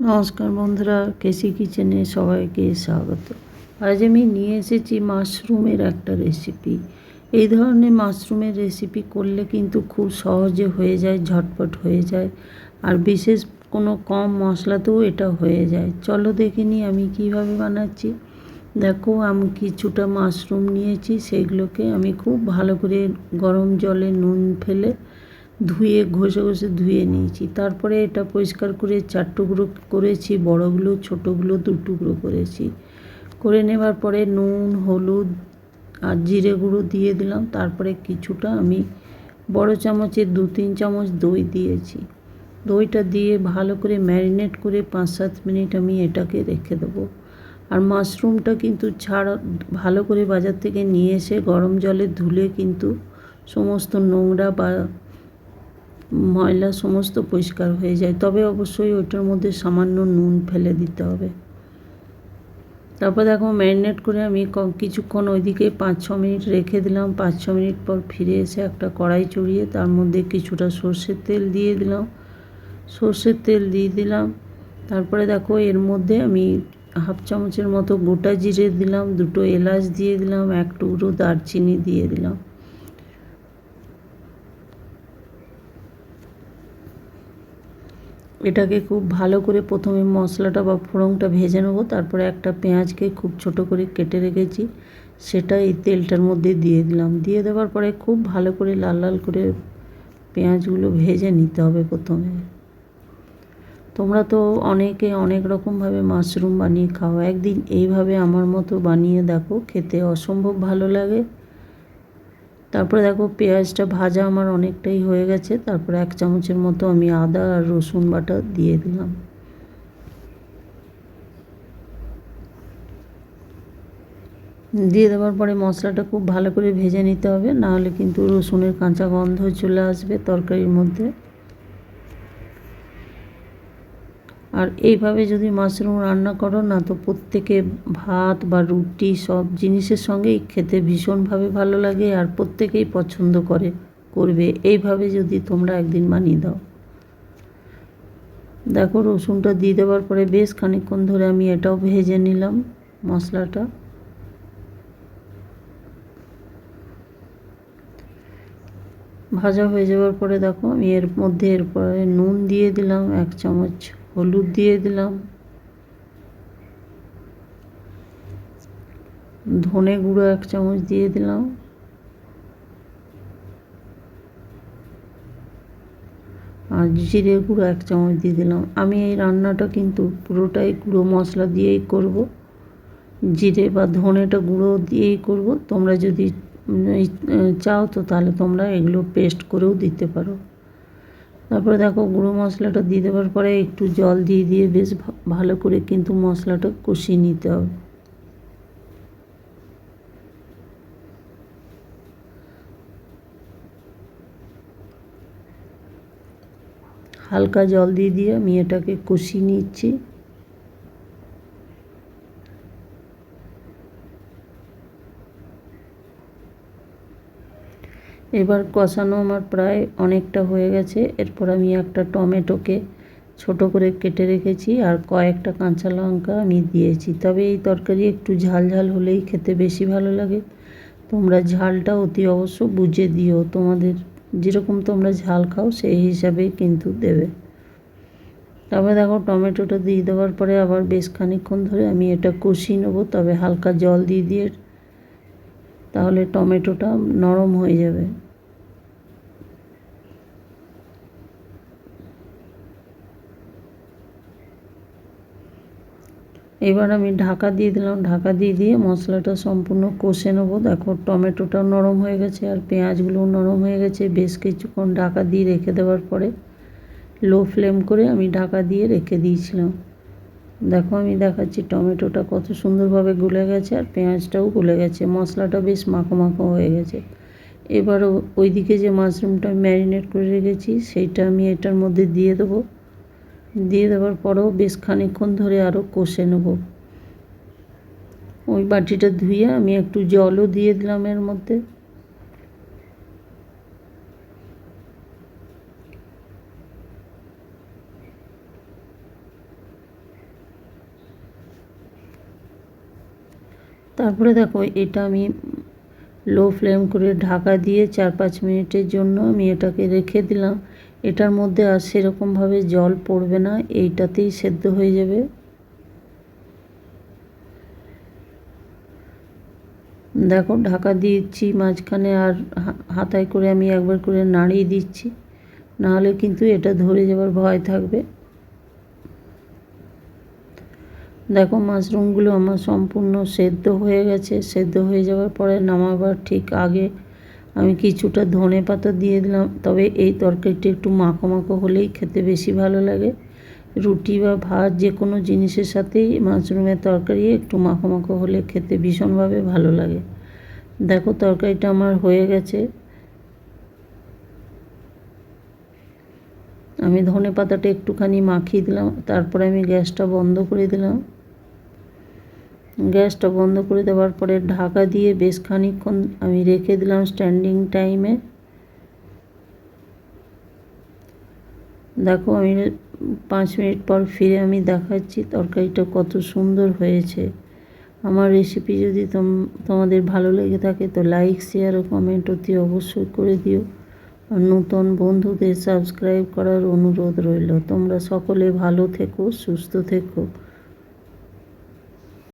নমস্কার বন্ধুরা, কেসি কিচেনে সবাইকে স্বাগত। আজ আমি নিয়ে এসেছি মাশরুমের একটা রেসিপি এই ধরনের মাশরুমের রেসিপি করলে কিন্তু খুব সহজে হয়ে যায়, ঝটপট হয়ে যায়। আর বিশেষ কোনো কম মশলাতেও এটা হয়ে যায়। চলো দেখে নিই আমি কীভাবে বানাচ্ছি। দেখো, আমি কিছুটা মাশরুম নিয়েছি, সেগুলোকে আমি খুব ভালো করে গরম জলে নুন ফেলে ধুয়ে, ঘষে ঘষে ধুয়ে নিয়েছি। তারপরে এটা পরিষ্কার করে চার টুকরো করেছি, বড়গুলো, ছোটোগুলো দু টুকরো করেছি। করে নেবার পরে নুন, হলুদ আর জিরে গুঁড়ো দিয়ে দিলাম। তারপরে কিছুটা আমি বড় চামচের দু তিন চামচ দই দিয়েছি। দইটা দিয়ে ভালো করে ম্যারিনেট করে পাঁচ সাত মিনিট আমি এটাকে রেখে দেবো। আর মাশরুমটা কিন্তু ছাড়া, ভালো করে বাজার থেকে নিয়ে এসে গরম জলে ধুলে কিন্তু সমস্ত নোংরা বা ময়লা সমস্ত পরিষ্কার হয়ে যায়। তবে অবশ্যই ওইটার মধ্যে সামান্য নুন ফেলে দিতে হবে। তারপর দেখো ম্যারিনেট করে আমি কিছুক্ষণ ওইদিকে পাঁচ, ছ মিনিট রেখে দিলাম। পাঁচ, ছ মিনিট পর ফিরে এসে একটা কড়াই চড়িয়ে তার মধ্যে কিছুটা সর্ষের তেল দিয়ে দিলাম। সর্ষের তেল দিয়ে দিলাম। তারপরে দেখো এর মধ্যে আমি হাফ চামচের মতো গোটা জিরে দিলাম, দুটো এলাচ দিয়ে দিলাম, এক টুকরো দারচিনি দিয়ে দিলাম। এটাকে খুব ভালো করে প্রথমে মশলাটা বা ফোড়নটা ভেজে নেব, তারপরে একটা পেঁয়াজকে খুব ছোট করে কেটে রেখেছি, সেটা এই তেলটার মধ্যে দিয়ে দিলাম। দিয়ে দেওয়ার পরে খুব ভালো করে লাল লাল করে পেঁয়াজগুলো ভেজে নিতে হবে প্রথমে। তোমরা তো অনেকে অনেক রকমভাবে মাশরুম বানিয়ে খাও, একদিন এইভাবে আমার মতো বানিয়ে দেখো, খেতে অসম্ভব ভালো লাগে। তারপরে দেখো পেঁয়াজটা ভাজা আমার অনেকটাই হয়ে গেছে। তারপরে এক চামচের মতো আমি আদা আর রসুন বাটা দিয়ে দিলাম। দিয়ে দেওয়ার পরে মশলাটা খুব ভালো করে ভেজে নিতে হবে নাহলে কিন্তু রসুনের কাঁচা গন্ধ চলে আসবে তরকারির মধ্যে। আর এইভাবে যদি মাশরুম রান্না করো না, তো প্রত্যেকে ভাত বা রুটি সব জিনিসের সঙ্গেই খেতে ভীষণভাবে ভালো লাগে আর প্রত্যেকেই পছন্দ করে, করবে। এইভাবে যদি তোমরা একদিন বানিয়ে দাও। দেখো, রসুনটা দিয়ে দেওয়ার পরে বেশ খানিকক্ষণ ধরে আমি এটাও ভেজে নিলাম মশলাটা। ভাজা হয়ে যাওয়ার পরে দেখো আমি এর মধ্যে এরপরে নুন দিয়ে দিলাম, এক চামচ হলুদ দিয়ে দিলাম। ধনে গুঁড়ো এক চামচ দিয়ে দিলাম। আর জিরে গুঁড়ো এক চামচ দিয়ে দিলাম। আমি এই রান্নাটা কিন্তু পুরোটাই গুঁড়ো মশলা দিয়েই করব। জিরে বা ধনেটা গুঁড়ো দিয়েই করব। তোমরা যদি চাও তো তাহলে তোমরা এগুলো পেস্ট করেও দিতে পারো। তারপরে দেখো গুঁড়ো মশলাটা দিয়ে দেওয়ার পরে একটু জল দিয়ে দিয়ে বেশ ভালো করে কিন্তু মশলাটা কষিয়ে নিতে হবে। হালকা জল দিয়ে দিয়ে আমি এটাকে কষিয়ে নিচ্ছি। এবার কষানো আমার প্রায় অনেকটা হয়ে গেছে। এরপর আমি একটা টমেটোকে ছোট করে কেটে রেখেছি আর কয়েকটা কাঁচা লঙ্কা আমি দিয়েছি। তবে এই তরকারি একটু ঝাল ঝাল হলেই খেতে বেশি ভালো লাগে। তোমরা ঝালটা অতি অবশ্য বুঝে দিও। তোমাদের যেরকম তোমরা ঝাল খাও, সেই হিসাবেই কিন্তু দেবে। তবে দেখো, টমেটোটা দিয়ে দেওয়ার পরে আবার বেশ খানিক্ষণ ধরে আমি এটা কষিয়ে নেব। তবে হালকা জল দিয়ে দিয়ে তাহলে টমেটোটা নরম হয়ে যাবে। এবার আমি ঢাকা দিয়ে দিলাম। ঢাকা দিয়ে দিয়ে মশলাটা সম্পূর্ণ কষে নেব। দেখো, টমেটোটা নরম হয়ে গেছে আর পেঁয়াজগুলোও নরম হয়ে গেছে। বেশ কিছুক্ষণ ঢাকা দিয়ে রেখে দেওয়ার পরে লো ফ্লেম করে আমি ঢাকা দিয়ে রেখে দিয়েছিলাম। দেখো, আমি দেখাচ্ছি টমেটোটা কত সুন্দরভাবে গলে গেছে আর পেঁয়াজটাও গলে গেছে। মশলাটা বেশ মাখো মাখো হয়ে গেছে। এবার ওইদিকে যে মাশরুমটা ম্যারিনেট করে রেখেছি, সেইটা আমি এটার মধ্যে দিয়ে দেবো। দিয়ে দেওয়ার পরেও বেশ খানিক্ষণ ধরে আরও কষে নেব। ওই বাটিটা ধুয়ে আমি একটু জলও দিয়ে দিলাম এর মধ্যে। তারপরে দেখো, এটা আমি লো ফ্লেম করে ঢাকা দিয়ে চার পাঁচ মিনিটের জন্য আমি এটাকে রেখে দিলাম। এটার মধ্যে আর সেরকমভাবে জল পড়বে না, এইটাতেই সেদ্ধ হয়ে যাবে। দেখো, ঢাকা দিচ্ছি মাঝখানে আর হাতায় করে আমি একবার করে নাড়িয়ে দিচ্ছি। নাহলে কিন্তু এটা ধরে যাবার ভয় থাকবে। দেখো, মাশরুমগুলো আমার সম্পূর্ণ সেদ্ধ হয়ে গেছে। সেদ্ধ হয়ে যাওয়ার পরে নামাবার ঠিক আগে আমি কিছুটা ধনে পাতা দিয়ে দিলাম। তবে এই তরকারিটা একটু মাখো মাখো হলেই খেতে বেশি ভালো লাগে। রুটি বা ভাত যে কোনো জিনিসের সাথেই মাশরুমের তরকারি একটু মাখো মাখো হলে খেতে ভীষণভাবে ভালো লাগে। দেখো তরকারিটা আমার হয়ে গেছে। আমি ধনে পাতাটা একটুখানি মাখিয়ে দিলাম। তারপরে আমি গ্যাসটা বন্ধ করে দিলাম। গ্যাসটা বন্ধ করে দেওয়ার পরে ঢাকা দিয়ে বেশ খানিকক্ষণ আমি রেখে দিলাম স্ট্যান্ডিং টাইমে। দেখো আমি পাঁচ মিনিট পর ফিরে আমি দেখাচ্ছি তরকারিটা কত সুন্দর হয়েছে। আমার রেসিপি যদি তোম, তোমাদের ভালো লেগে থাকে তো লাইক শেয়ার ও কমেন্ট অতি অবশ্যই করে দিও। আর নতুন বন্ধুদের সাবস্ক্রাইব করার অনুরোধ রইল। তোমরা সকলে ভালো থেকো, সুস্থ থেকো।